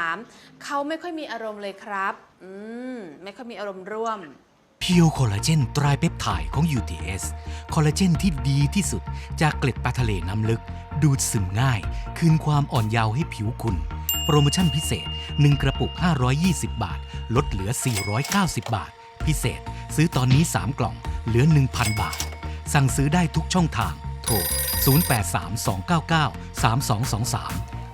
53 เขาไม่ค่อยมีอารมณ์เลยครับ อืม ไม่ค่อยมีอารมณ์ร่วม เพียวคอลลาเจนตรายเปปไทด์ของ UTS คอลลาเจนที่ดีที่สุดจากเกล็ดปลาทะเลน้ำลึก ดูดซึมง่าย คืนความอ่อนเยาว์ให้ผิวคุณ โปรโมชั่นพิเศษ 1 กระปุก 520 บาท ลดเหลือ 490 บาท พิเศษ ซื้อตอนนี้ 3 กล่อง เหลือ 1,000 บาท สั่งซื้อได้ทุกช่องทาง โทร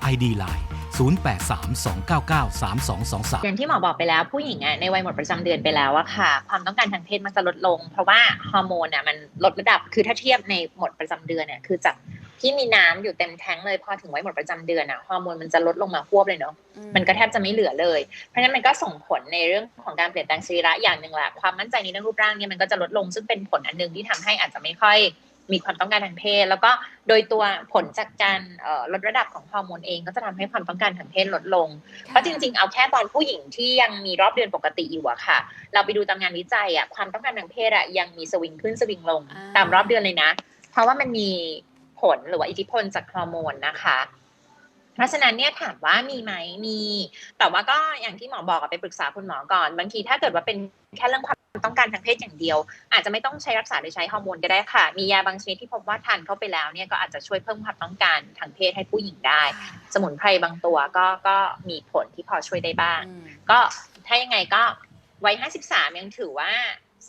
0832993223 ID Line 0832993223 อย่างที่หมอบอกไปแล้วผู้หญิงอะในวัยหมดประจำเดือนไปแล้วอะค่ะ ความต้องการทางเพศมันจะลดลง เพราะว่าฮอร์โมนอะมันลดระดับคือถ้าเทียบในหมดประจำเดือนเนี่ยคือจากที่มีน้ำอยู่เต็มแท้งเลยพอถึงวัยหมดประจำเดือนอะฮอร์โมนมันจะลดลงมาควบเลยเนาะมันก็แทบจะไม่เหลือเลย เพราะฉะนั้นมันก็ส่งผลในเรื่องของการเปลี่ยนแปลงสรีระอย่างหนึ่งแหละความมั่นใจในเรื่องรูปร่างเนี่ยมันก็จะลดลงซึ่งเป็นผลอันหนึ่งที่ทำให้อาจจะไม่ค่อย มีความต้องการทางเพศ แล้วก็โดยตัวผลจากการเอ่อลดระดับของฮอร์โมนเองก็จะทำให้ความต้องการทางเพศลดลง เพราะจริงๆ เอาแค่ตอนผู้หญิงที่ยังมีรอบเดือนปกติอยู่อะค่ะ เราไปดูตามงานวิจัยอะความต้องการทางเพศอะยังมีสวิงขึ้นสวิงลงอ่าตามรอบเดือนเลยนะ เพราะว่ามันมีผลหรือว่าอิทธิพลจากฮอร์โมนนะคะ เพราะฉะนั้นเนี่ยถามว่ามีไหมมี แต่ว่าก็อย่างที่หมอบอกอะไปปรึกษาคุณหมอก่อน บางทีถ้าเกิดว่าเป็นแค่เรื่องความต้องการทางเพศอย่างเดียว อาจจะไม่ต้องใช้รักษาโดยใช้ฮอร์โมนก็ได้ค่ะ มียาบางชนิดที่พบว่าทานเข้าไปแล้วเนี่ยก็อาจจะช่วยเพิ่มความต้องการทางเพศให้ผู้หญิงได้ สมุนไพรบางตัวก็ก็มีผลที่พอช่วยได้บ้างอืมก็ถ้ายังไงก็วัย53ยังถือว่า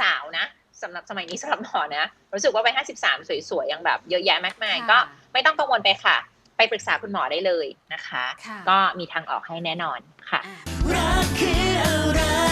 สาวนะสำหรับสมัยนี้สำหรับหมอนะรู้สึกว่าวัย53สวยๆยังแบบเยอะแยะมากมายค่ะก็ไม่ต้องกังวลไปค่ะ ไปปรึกษาคุณหมอได้เลยนะคะ ก็มีทางออกให้แน่นอนค่ะรักคืออะไร